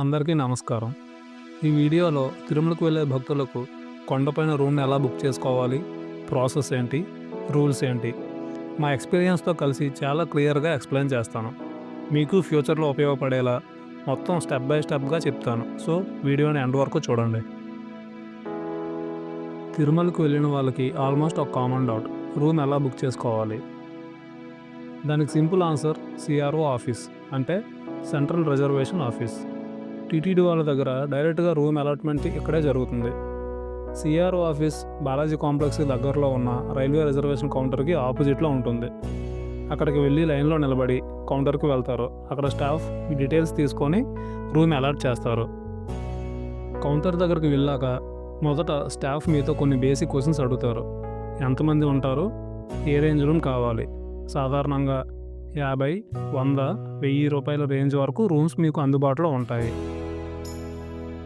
అందరికీ నమస్కారం. ఈ వీడియోలో తిరుమలకు వెళ్ళే భక్తులకు కొండపైన రూమ్ని ఎలా బుక్ చేసుకోవాలి ప్రాసెస్ ఏంటి రూల్స్ ఏంటి మా ఎక్స్పీరియన్స్తో కలిసి చాలా క్లియర్గా ఎక్స్ప్లెయిన్ చేస్తాను. మీకు ఫ్యూచర్లో ఉపయోగపడేలా మొత్తం స్టెప్ బై స్టెప్గా చెప్తాను. సో వీడియోని ఎండ్ వరకు చూడండి. తిరుమలకు వెళ్ళిన వాళ్ళకి ఆల్మోస్ట్ ఒక కామన్ డౌట్ రూమ్ ఎలా బుక్ చేసుకోవాలి? దానికి సింపుల్ ఆన్సర్ సిఆర్ఓ ఆఫీస్ అంటే సెంట్రల్ రిజర్వేషన్ ఆఫీస్. టీటీడీ వాళ్ళ దగ్గర డైరెక్ట్గా రూమ్ అలాట్మెంట్ ఇక్కడే జరుగుతుంది. సిఆర్ఓ ఆఫీస్ బాలాజీ కాంప్లెక్స్కి దగ్గరలో ఉన్న రైల్వే రిజర్వేషన్ కౌంటర్కి ఆపోజిట్లో ఉంటుంది. అక్కడికి వెళ్ళి లైన్లో నిలబడి కౌంటర్కి వెళ్తారు. అక్కడ స్టాఫ్ మీ డీటెయిల్స్ తీసుకొని రూమ్ అలాట్ చేస్తారు. కౌంటర్ దగ్గరికి వెళ్ళాక మొదట స్టాఫ్ మీతో కొన్ని బేసిక్ క్వశ్చన్స్ అడుగుతారు. ఎంతమంది ఉంటారు? ఏ రేంజ్ రూమ్ కావాలి? సాధారణంగా యాభై వంద వెయ్యి రూపాయల రేంజ్ వరకు రూమ్స్ మీకు అందుబాటులో ఉంటాయి.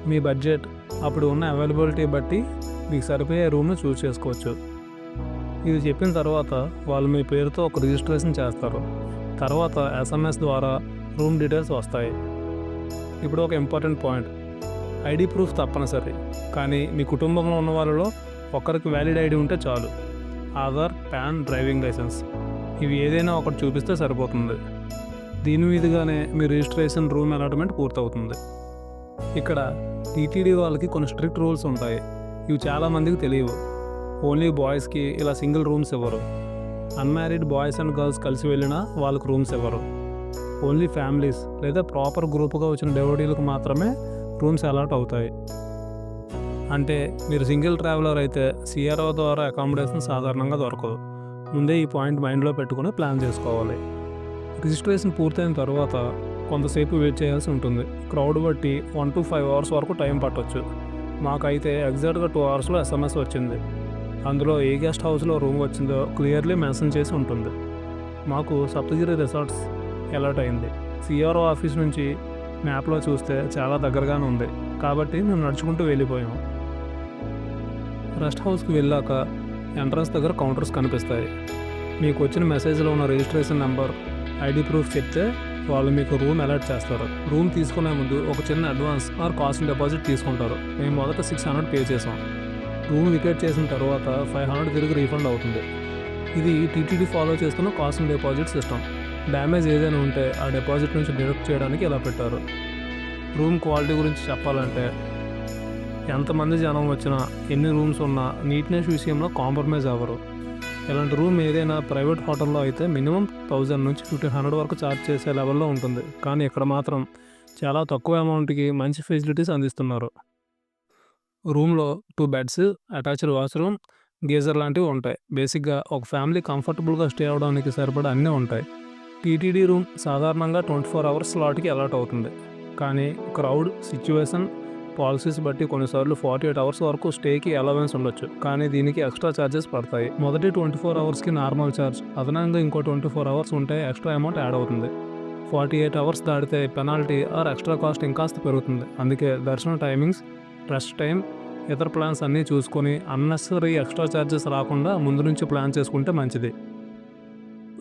మీ బడ్జెట్ అప్పుడు ఉన్న అవైలబిలిటీ బట్టి మీకు సరిపోయే రూమ్ను చూస్ చేసుకోవచ్చు. ఇది చెప్పిన తర్వాత వాళ్ళు మీ పేరుతో ఒక రిజిస్ట్రేషన్ చేస్తారు. తర్వాత ఎస్ఎంఎస్ ద్వారా రూమ్ డీటెయిల్స్ వస్తాయి. ఇప్పుడు ఒక ఇంపార్టెంట్ పాయింట్. ఐడి ప్రూఫ్ తప్పనిసరి. కానీ మీ కుటుంబంలో ఉన్న వాళ్ళలో ఒక్కరికి వ్యాలిడ్ ఐడి ఉంటే చాలు. Aadhaar PAN driving licence. ఇవి ఏదైనా ఒకటి చూపిస్తే సరిపోతుంది. దీని మీదుగానే మీ రిజిస్ట్రేషన్ రూమ్ అలాట్మెంట్ పూర్తవుతుంది. ఇక్కడ టీటీడీ వాళ్ళకి కొన్ని స్ట్రిక్ట్ రూల్స్ ఉంటాయి. ఇవి చాలామందికి తెలియవు. ఓన్లీ బాయ్స్కి ఇలా సింగిల్ రూమ్స్ ఇవ్వరు. అన్మ్యారీడ్ బాయ్స్ అండ్ గర్ల్స్ కలిసి వెళ్ళినా వాళ్ళకి రూమ్స్ ఇవ్వరు. ఓన్లీ ఫ్యామిలీస్ లేదా ప్రాపర్ గ్రూప్గా వచ్చిన డెవోడీలకు మాత్రమే రూమ్స్ అలాట్ అవుతాయి. అంటే మీరు సింగిల్ ట్రావెలర్ అయితే సిఆర్ఓ ద్వారా అకామిడేషన్ సాధారణంగా దొరకదు. ముందే ఈ పాయింట్ మైండ్లో పెట్టుకుని ప్లాన్ చేసుకోవాలి. రిజిస్ట్రేషన్ పూర్తయిన తర్వాత కొంతసేపు వెయిట్ చేయాల్సి ఉంటుంది. క్రౌడ్ బట్టి వన్ టు ఫైవ్ అవర్స్ వరకు టైం పట్టవచ్చు మాకైతే ఎగ్జాక్ట్గా టూ అవర్స్లో ఎస్ఎంఎస్ వచ్చింది. అందులో ఏ గెస్ట్ హౌస్లో రూమ్ వచ్చిందో క్లియర్లీ మెన్షన్ చేసి ఉంటుంది. మాకు సప్తగిరి రిసార్ట్స్ అలర్ట్ అయింది. సిఆర్ఓ ఆఫీస్ నుంచి మ్యాప్లో చూస్తే చాలా దగ్గరగానే ఉంది. కాబట్టి మేము నడుచుకుంటూ వెళ్ళిపోయాం. రెస్ట్ హౌస్కి వెళ్ళాక ఎంట్రన్స్ దగ్గర కౌంటర్స్ కనిపిస్తాయి. మీకు వచ్చిన మెసేజ్లో ఉన్న రిజిస్ట్రేషన్ నెంబర్ ఐడి ప్రూఫ్ చెప్తే వాళ్ళు మీకు రూమ్ అలాట్ చేస్తారు. రూమ్ తీసుకునే ముందు ఒక చిన్న అడ్వాన్స్ ఆర్ కాస్ట్ డిపాజిట్ తీసుకుంటారు. మేము మొదట సిక్స్ హండ్రెడ్ పే చేసాం రూమ్ వికెట్ చేసిన తర్వాత ఫైవ్ హండ్రెడ్ తిరిగి రీఫండ్ అవుతుంది. ఇది టీటీడీ ఫాలో చేస్తున్న కాస్ట్ డిపాజిట్ సిస్టమ్ డ్యామేజ్ ఏదైనా ఉంటే ఆ డిపాజిట్ నుంచి డిడక్ట్ చేయడానికి ఇలా పెట్టారు? రూమ్ క్వాలిటీ గురించి చెప్పాలంటే ఎంతమంది జనం వచ్చినా ఎన్ని రూమ్స్ ఉన్నా నీట్నెస్ విషయంలో కాంప్రమైజ్ అవ్వరు ఇలాంటి రూమ్ ఏదైనా ప్రైవేట్ హోటల్లో అయితే మినిమం థౌజండ్ నుంచి ఫిఫ్టీన్ హండ్రెడ్ వరకు ఛార్జ్ చేసే లెవెల్లో ఉంటుంది. కానీ ఇక్కడ మాత్రం చాలా తక్కువ అమౌంట్కి మంచి ఫెసిలిటీస్ అందిస్తున్నారు. రూమ్లో two beds attached washroom geyser లాంటివి ఉంటాయి. బేసిక్గా ఒక ఫ్యామిలీ కంఫర్టబుల్గా స్టే అవడానికి సరిపడా అన్నీ ఉంటాయి. టీటీడీ రూమ్ సాధారణంగా ట్వంటీ ఫోర్ అవర్స్ స్లాట్కి అలాట్ అవుతుంది. కానీ క్రౌడ్ సిచ్యువేషన్ పాలసీస్ బట్టి కొన్నిసార్లు ఫార్టీ ఎయిట్ అవర్స్ వరకు స్టేకి అలవెన్స్ ఉండొచ్చు. కానీ దీనికి ఎక్స్ట్రా ఛార్జెస్ పడతాయి. మొదటి ట్వంటీ ఫోర్ అవర్స్కి నార్మల్ ఛార్జ్ అదనంగా ఇంకో ట్వంటీ ఫోర్ అవర్స్ ఉంటే ఎక్స్ట్రా అమౌంట్ యాడ్ అవుతుంది. ఫార్టీ ఎయిట్ అవర్స్ దాటితే పెనాల్టీ ఆర్ ఎక్స్ట్రా కాస్ట్ ఇంకాస్త పెరుగుతుంది. అందుకే దర్శనం టైమింగ్స్ రెస్ట్ టైం ఇతర ప్లాన్స్ అన్నీ చూసుకొని అన్నెసరీ ఎక్స్ట్రా ఛార్జెస్ రాకుండా ముందు నుంచి ప్లాన్ చేసుకుంటే మంచిది.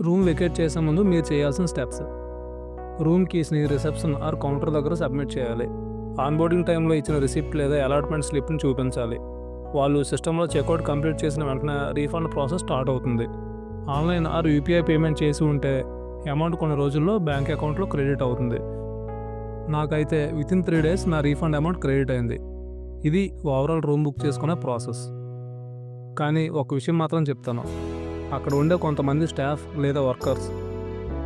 రూమ్ వెకేట్ చేసే ముందు మీరు చేయాల్సిన స్టెప్స్ రూమ్ కీస్ని రిసెప్షన్ ఆర్ కౌంటర్ దగ్గర సబ్మిట్ చేయాలి. ఆన్బోర్డింగ్ టైంలో ఇచ్చిన రిసిప్ట్ లేదా అలాట్మెంట్ స్లిప్ని చూపించాలి. వాళ్ళు సిస్టంలో చెక్అవుట్ కంప్లీట్ చేసిన వెంటనే రీఫండ్ ప్రాసెస్ స్టార్ట్ అవుతుంది. ఆన్లైన్ ఆర్ యూపీఐ పేమెంట్ చేసి ఉంటే అమౌంట్ కొన్ని రోజుల్లో బ్యాంక్ అకౌంట్లో క్రెడిట్ అవుతుంది. నాకైతే విత్ ఇన్ త్రీ డేస్ నా రీఫండ్ అమౌంట్ క్రెడిట్ అయింది. ఇది ఓవరాల్ రూమ్ బుక్ చేసుకునే ప్రాసెస్. కానీ ఒక విషయం మాత్రం చెప్తాను. అక్కడ ఉండే కొంతమంది స్టాఫ్ లేదా వర్కర్స్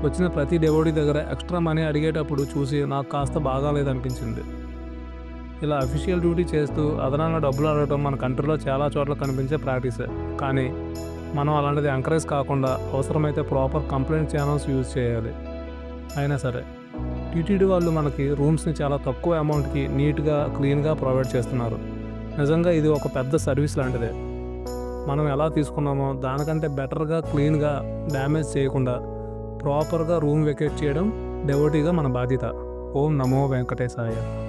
వచ్చిన ప్రతి డెవోడీ దగ్గర ఎక్స్ట్రా మనీ అడిగేటప్పుడు చూసి నాకు కాస్త బాగాలేదనిపించింది. ఇలా అఫీషియల్ డ్యూటీ చేస్తూ అదనంగా డబ్బులు అడగడం మన కంట్రీలో చాలా చోట్ల కనిపించే ప్రాక్టీసే కానీ మనం అలాంటిది ఎంకరేజ్ కాకుండా అవసరమైతే ప్రాపర్ కంప్లైంట్ ఛానల్స్ యూజ్ చేయాలి. అయినా సరే టీటీడీ వాళ్ళు మనకి రూమ్స్ని చాలా తక్కువ అమౌంట్కి నీట్గా క్లీన్గా ప్రొవైడ్ చేస్తున్నారు. నిజంగా ఇది ఒక పెద్ద సర్వీస్ లాంటిదే. మనం ఎలా తీసుకున్నామో దానికంటే బెటర్గా క్లీన్గా డ్యామేజ్ చేయకుండా ప్రాపర్గా రూమ్ వెకేట్ చేయడం డెవోటీగా మన బాధ్యత. ఓం నమో వెంకటేశాయ.